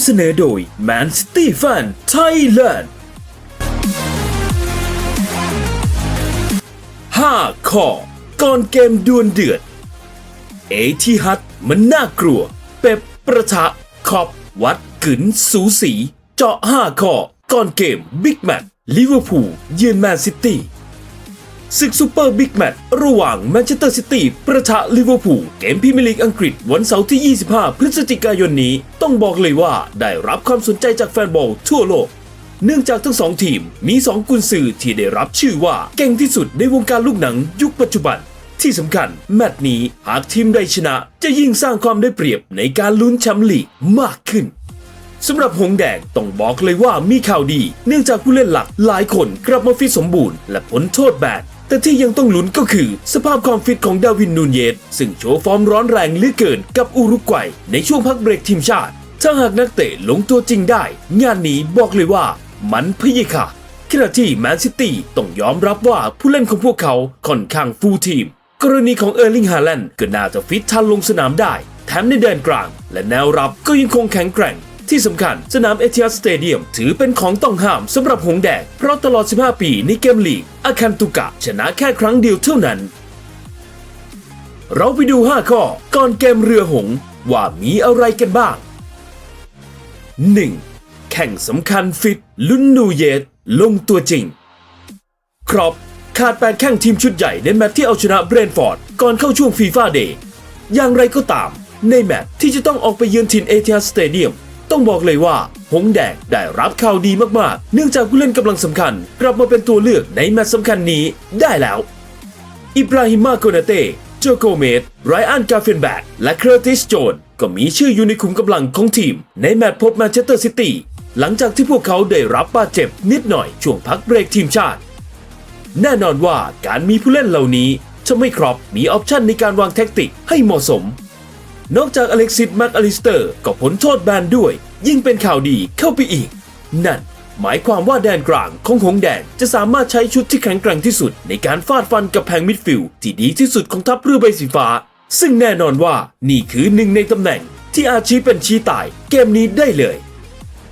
ำเสนอโดย Man City Fan Thailand 5ข้อก่อนเกมดวลเดือด เอทีฮัตมันน่ากลัว เป๊ปประทะคอบวัดกึนสูสี เจาะ 5 ข้อก่อนเกมบิ๊กแมตช์ลิเวอร์พูลเยือนแมนซิตี้ ศึกซูเปอร์บิ๊กแมตช์ระหว่างแมนเชสเตอร์ซิตี้ประทะลิเวอร์พูลเกมพรีเมียร์ลีกอังกฤษวันเสาร์ที่ 25 พฤศจิกายนนี้ ต้องบอกเลยว่าได้รับความสนใจจากแฟนบอลทั่วโลก เนื่องจากทั้งสองทีมมี 2 กุนซือที่ได้รับชื่อว่าเก่งที่สุดในวงการลูกหนังยุคปัจจุบัน ที่สำคัญแมตช์นี้หากทีมใดชนะ จะยิ่งสร้างความได้เปรียบในการลุ้นแชมป์ลีกมากขึ้นสำหรับหงแดงต้องบอกเลยว่ามีข่าวดี เนื่องจากผู้เล่นหลักหลายคนกลับมาฟิตสมบูรณ์ และพ้นโทษแบน แต่ที่ยังต้องลุ้นก็คือ สภาพความฟิตของดาวินนูนเยสซึ่งโชว์ฟอร์มร้อนแรงเหลือเกินกับอุรุกวัยในช่วงพักเบรกทีมชาติ ถ้าหากนักเตะลงตัวจริงได้ งานนี้บอกเลยว่า มันพยค่ะขณะที่แมนซิตี้ต้องยอมรับว่าผู้เล่นของพวกเขาค่อนข้างฟูลทีม กรณีของเออร์ลิงฮาแลนด์ก็น่าจะฟิตทันลงสนามได้ แถมในแดนกลาง และแนวรับก็ยังคงแข็งแกร่ง ที่สำคัญสนามเอทิ a สเตเดียมถือเป็นของต้องห้ามสำหรับหงแดง เพราะตลอด 15 ปีในเกมลีก อาคันตุกะ ชนะแค่ครั้งเดียวเท่านั้น เราไปดู 5 ข้อ ก่อนเกมเรือหง ว่ามีอะไรกันบ้าง 1. แข่งสำคัญฟิต ลุนนูเยตลงตัวจริง ครอปขาดแปดแข้งทีมชุดใหญ่ในแมตช์ที่เอาชนะเบรนฟอร์ด ก่อนเข้าช่วงฟีฟ่าเดย์อย่างไรก็ตาม ในแมตช์ที่จะต้องออกไปเยือนทินเอเทียสเตเดียม ต้องบอกเลยว่า หงแดงได้รับข่าวดีมากๆ เนื่องจากผู้เล่นกำลังสำคัญ กลับมาเป็นตัวเลือกในแมตช์สำคัญนี้ได้แล้ว อิบราฮิมาโกนาเต้โจโกเมสไรอันกาเฟนแบกและเคอร์ติสโจนก็มีชื่ออยู่ในขุมกำลังของทีม ในแมตช์พบแมนเชสเตอร์ซิตี้หลังจากที่พวกเขาได้รับบาดเจ็บนิดหน่อยช่วงพักเบรกทีมชาติ แน่นอนว่าการมีผู้เล่นเหล่านี้จะไม่ครอบมีออปชันในการวางแท็กติกให้เหมาะสม นอกจากอเล็กซิสแมคอลิสเตอร์ก็พ้นโทษแบนด้วย ยิ่งเป็นข่าวดีเข้าไปอีก นั่น หมายความว่าแดนกลางของหงแดงจะสามารถใช้ชุดที่แข็งแกร่งที่สุด ในการฟาดฟันกับแผงมิดฟิลด์ที่ดีที่สุดของทัพเรือใบสีฟ้า ซึ่งแน่นอนว่านี่คือหนึ่งในตำแหน่งที่อาชีเป็นชี้ตายเกมนี้ได้เลย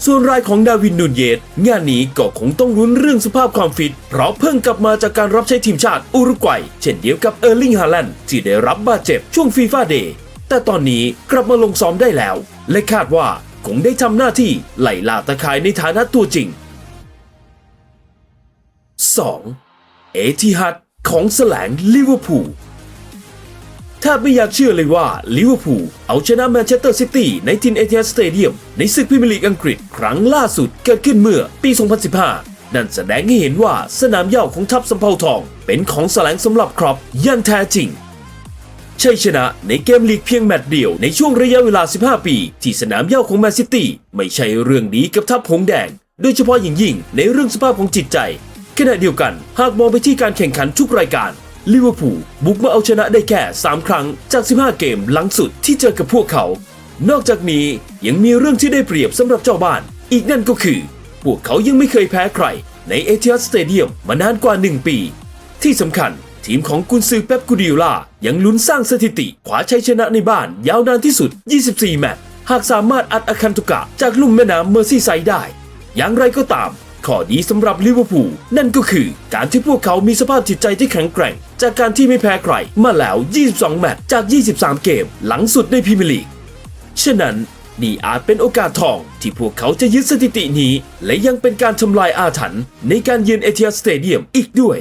ส่วนรายของดาวินนูนเยสงานนี้ก็คงต้องรุ้นเรื่องสภาพความฟิต เพราะเพิ่งกลับมาจากการรับใช้ทีมชาติอุรุกวัย เช่นเดียวกับเออร์ลิงฮาแลนด์ที่ได้รับบาดเจ็บช่วงฟีฟ่าเดย์แต่ตอนนี้กลับมาลงซ้อมได้แล้ว และคาดว่า คงได้ทำหน้าที่ไล่ล่าตะข่ายในฐานะตัวจริง 2. เอทิฮัดของแสลงลิเวอร์พูลแทบไม่อยากเชื่อเลยว่าลิเวอร์พูลเอาชนะแมนเชสเตอร์ซิตี้ในทินเอเทียสเตเดียมในศึกพรีเมียร์ลีกอังกฤษครั้งล่าสุดเกิดขึ้นเมื่อปี 2015 นั่นแสดงให้เห็นว่าสนามเหย้าของทัพสำเภาทอง เป็นของแสลงสำหรับครอปอยันแท้จริง ชัยชนะในเกมลีกเพียงแมตช์เดียวในช่วงระยะเวลา 15 ปี ที่สนามเย้าของแมนซิตี้ไม่ใช่เรื่องดีกับทัพหงแดง โดยเฉพาะอย่างยิ่งในเรื่องสภาพของจิตใจ ขณะเดียวกัน หากมองไปที่การแข่งขันทุกรายการลิเวอร์พูลบุกมาเอาชนะได้แค่ 3 ครั้งจาก 15 เกมหลังสุดที่เจอกับพวกเขา นอกจากนี้ยังมีเรื่องที่ได้เปรียบสำหรับเจ้าบ้าน อีกนั่นก็คือ พวกเขายังไม่เคยแพ้ใครในเอเทียสสเตเดียมมานานกว่า 1 ปี ที่สำคัญ ทีมของกุนซือเป๊ปกูดิโอลายังลุ้นสร้างสถิติขวาชัยชนะในบ้านยาวนานที่สุด 24 แมตช์หากสามารถอัดอาคันตุกะจากลุ่มแม่น้ำเมอร์ซี่ไซด์ได้ อย่างไรก็ตาม ข้อดีสำหรับลิเวอร์พูลนั่นก็คือการที่พวกเขามีสภาพจิตใจที่แข็งแกร่ง จากการที่ไม่แพ้ใครมาแล้ว 22 แมตช์จาก 23 เกม หลังสุดในพรีเมียร์ลีก ฉะนั้นนี่อาจเป็นโอกาสทองที่พวกเขาจะยึดสถิตินี้ และยังเป็นการทำลายอาถรรพ์ในการเยือนเอเทียสเตเดียมอีกด้วย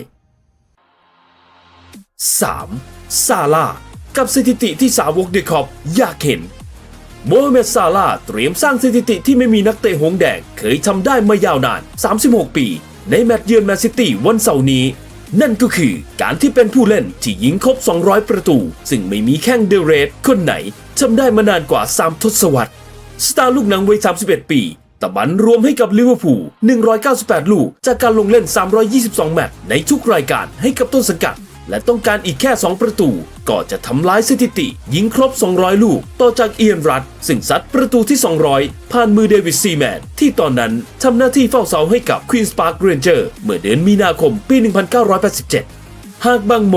3. ซาลากับสถิติที่สาวกเดคอบอยากเห็นโมฮัมเหม็ดซาลาเตรียมสร้างสถิติที่ไม่มีนักเตะหงแดง เคยทำได้มายาวนาน 36 ปี ในแมตช์เยือนแมนซิตี้วันเสาร์นี้ นั่นก็คือการที่เป็นผู้เล่นที่ยิงครบ 200 ประตู ซึ่งไม่มีแข้งเดเรสคนไหนทำได้มานานกว่า 3 ทศวรรษ สตาร์ลูกหนังวัย 31 ปีตะบันรวมให้กับลิเวอร์พูล 198 ลูก จากการลงเล่น 322 แมตช์ในทุกรายการให้กับต้นสังกัด และต้องการอีกแค่ 2 ประตู ก็จะทำลายสถิติ ยิงครบ 200 ลูก ต่อจากเอียนรัตซึ่งซัดประตูที่ 200 ผ่านมือเดวิดซีแมน ที่ตอนนั้นทำหน้าที่เฝ้าเสาให้กับควีนสปาร์คเรนเจอร์เมื่อเดือนมีนาคมปี 1987 หากบางโม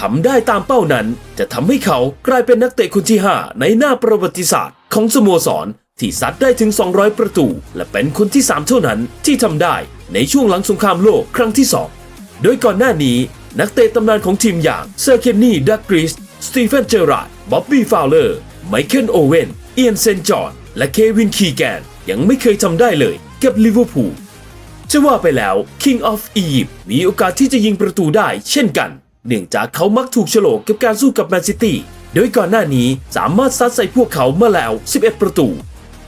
ทำได้ตามเป้านั้น จะทำให้เขากลายเป็นนักเตะคนที่ 5 ในหน้าประวัติศาสตร์ ของสโมสรที่ซัดได้ถึง 200 ประตู และเป็นคนที่ 3 เท่านั้นที่ทำได้ในช่วงหลังสงครามโลกครั้งที่ 2 โดยก่อนหน้านี้ นักเตะตำนานของทีมอย่างเซอร์เคนนี่ดักกริส สตีเฟนเจอราร์ดบ๊อบบี้ฟาวเลอร์ ไมเคิลโอเวนเอียนเซนจอนและเควินคีแกน ยังไม่เคยทำได้เลยกับลิเวอร์พูลจะว่าไปแล้ว King of Egypt มีโอกาสที่จะยิงประตูได้เช่นกัน เนื่องจากเขามักถูกโฉลกกับการสู้กับแมนซิตี้ โดยก่อนหน้านี้สามารถซัดใส่พวกเขามาแล้ว 11 ประตู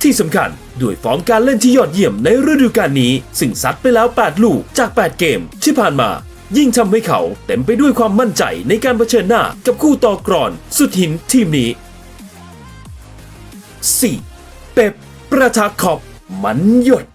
ที่สำคัญด้วยฟอร์มการเล่นที่ยอดเยี่ยมในฤดูกาลนี้ ซึ่งซัดไปแล้ว 8 ลูกจาก 8 เกมที่ผ่านมา ยิ่งทำให้เขาเต็มไปด้วยความมั่นใจในการเผชิญหน้ากับคู่ต่อกรอนสุดหินทีมนี้ 4. เป๊ปประทาขอบมันหยด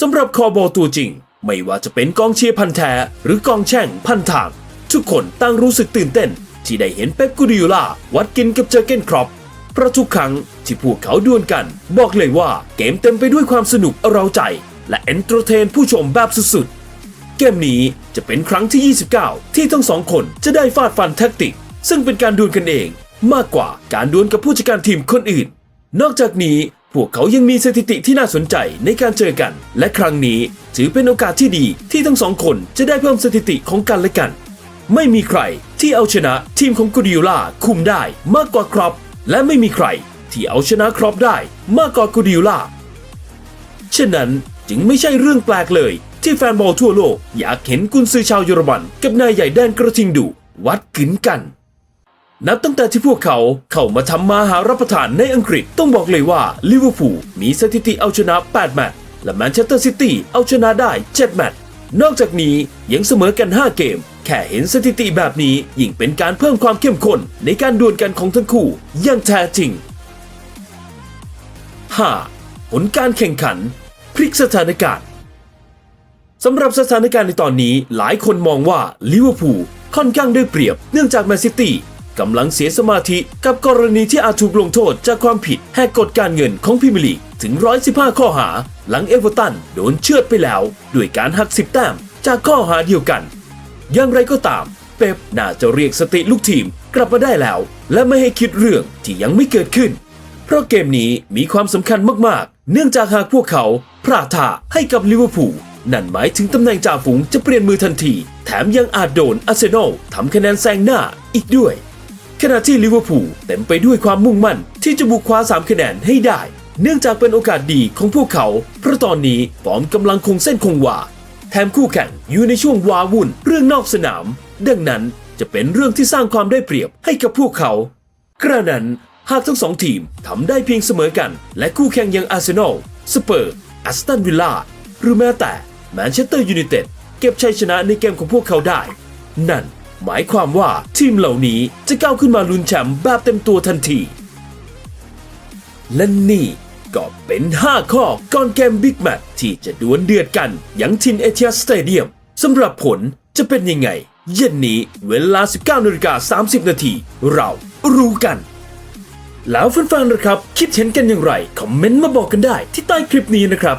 สำหรับคอบอตัวจริง ไม่ว่าจะเป็นกองเชียร์พันแท้ หรือกองแช่งพันทาง ทุกคนต่างรู้สึกตื่นเต้น ที่ได้เห็นเป๊ปกูดิโอลาวัดกินกับเจอเกนครอปเพราะทุกครั้งที่พวกเขาดวลกัน บอกเลยว่าเกมเต็มไปด้วยความสนุกเร้าใจ และเอนเตอร์เทนผู้ชมแบบสุดๆ เกมนี้จะเป็นครั้งที่ 29 ที่ทั้งสองคนจะได้ฟาดฟันแท็กติก ซึ่งเป็นการดวลกันเองมากกว่าการดวลกับผู้จัดการทีมคนอื่น นอกจากนี้พวกเขายังมีสถิติที่น่าสนใจในการเจอกัน และครั้งนี้ถือเป็นโอกาสที่ดีที่ทั้งสองคนจะได้เพิ่มสถิติของกันและกัน ไม่มีใครที่เอาชนะทีมของกูดิโอลาคุมได้มากกว่าครอปและไม่มีใครที่เอาชนะครอปได้มากกว่ากูดิโอลาฉะนั้นจึงไม่ใช่เรื่องแปลกเลย ที่แฟนบอลทั่วโลกอยากเห็นกุนซือชาวเยอรมัน กับนายใหญ่แดนกระทิงดุวัดกึนกันนับตั้งแต่ที่พวกเขาเข้ามาทำมาหารับประทานในอังกฤษต้องบอกเลยว่าลิเวอร์พูลมีสถิติเอาชนะ 8 แมตช์และแมนเชสเตอร์ซิตี้เอาชนะได้ 7 แมตช์นอกจากนี้ยังเสมอกัน 5 เกม แค่เห็นสถิติแบบนี้ยิ่งเป็นการเพิ่มความเข้มข้นในการดวลกันของทั้งคู่อย่างแท้จริง 5. ผลการแข่งขัน พลิกสถานการณ์ สำหรับสถานการณ์ในตอนนี้หลายคนมองว่าลิเวอร์พูลค่อนข้างได้เปรียบเนื่องจากแมนซิตี้กำลังเสียสมาธิกับกรณีที่อาจถูกลงโทษจากความผิดแหกกฎการเงินของพรีเมียร์ลีกถึง 115 ข้อหา หลังเอเวอร์ตันโดนเชือดไปแล้ว ด้วยการหัก 10 แต้มจากข้อหาเดียวกัน อย่างไรก็ตาม เป๊ปน่าจะเรียกสติลูกทีมกลับมาได้แล้ว และไม่ให้คิดเรื่องที่ยังไม่เกิดขึ้น เพราะเกมนี้มีความสำคัญมากๆ เนื่องจากหากพวกเขาพลาดท่าให้กับลิเวอร์พูล นั่นหมายถึงตำแหน่งจ่าฝูงจะเปลี่ยนมือทันที แถมยังอาจโดนอาร์เซนอลทำคะแนนแซงหน้าอีกด้วย ขณะที่ลิเวอร์พูลเต็มไปด้วยความมุ่งมั่น ที่จะบุกคว้า 3 คะแนนให้ได้ เนื่องจากเป็นโอกาสดีของพวกเขา เพราะตอนนี้ฟอร์มกำลังคงเส้นคงวา แถมคู่แข่งอยู่ในช่วงวาวุ่นเรื่องนอกสนาม ดังนั้นจะเป็นเรื่องที่สร้างความได้เปรียบให้กับพวกเขากระนั้นหากทั้งสองทีมทำได้เพียงเสมอกัน และคู่แข่งอย่างอาร์เซนอล สเปอร์ แอสตันวิลล่า หรือแม้แต่ แมนเชสเตอร์ยูไนเต็ดเก็บชัยชนะในเกมของพวกเขาได้ นั่นหมายความว่าทีมเหล่านี้จะก้าวขึ้นมาลุ้นแชมป์แบบเต็มตัวทันที และนี่ก็เป็น 5 ข้อก่อนเกมบิ๊กแมตที่จะดวลเดือดกันยังทินเอเทียสเตเดียมสำหรับผลจะเป็นยังไง เย็นนี้เวลา 19นาฬิกา30 นาทีเรารู้กัน แล้วแฟนๆนะครับ คิดเห็นกันอย่างไร คอมเมนต์มาบอกกันได้ที่ใต้คลิปนี้นะครับ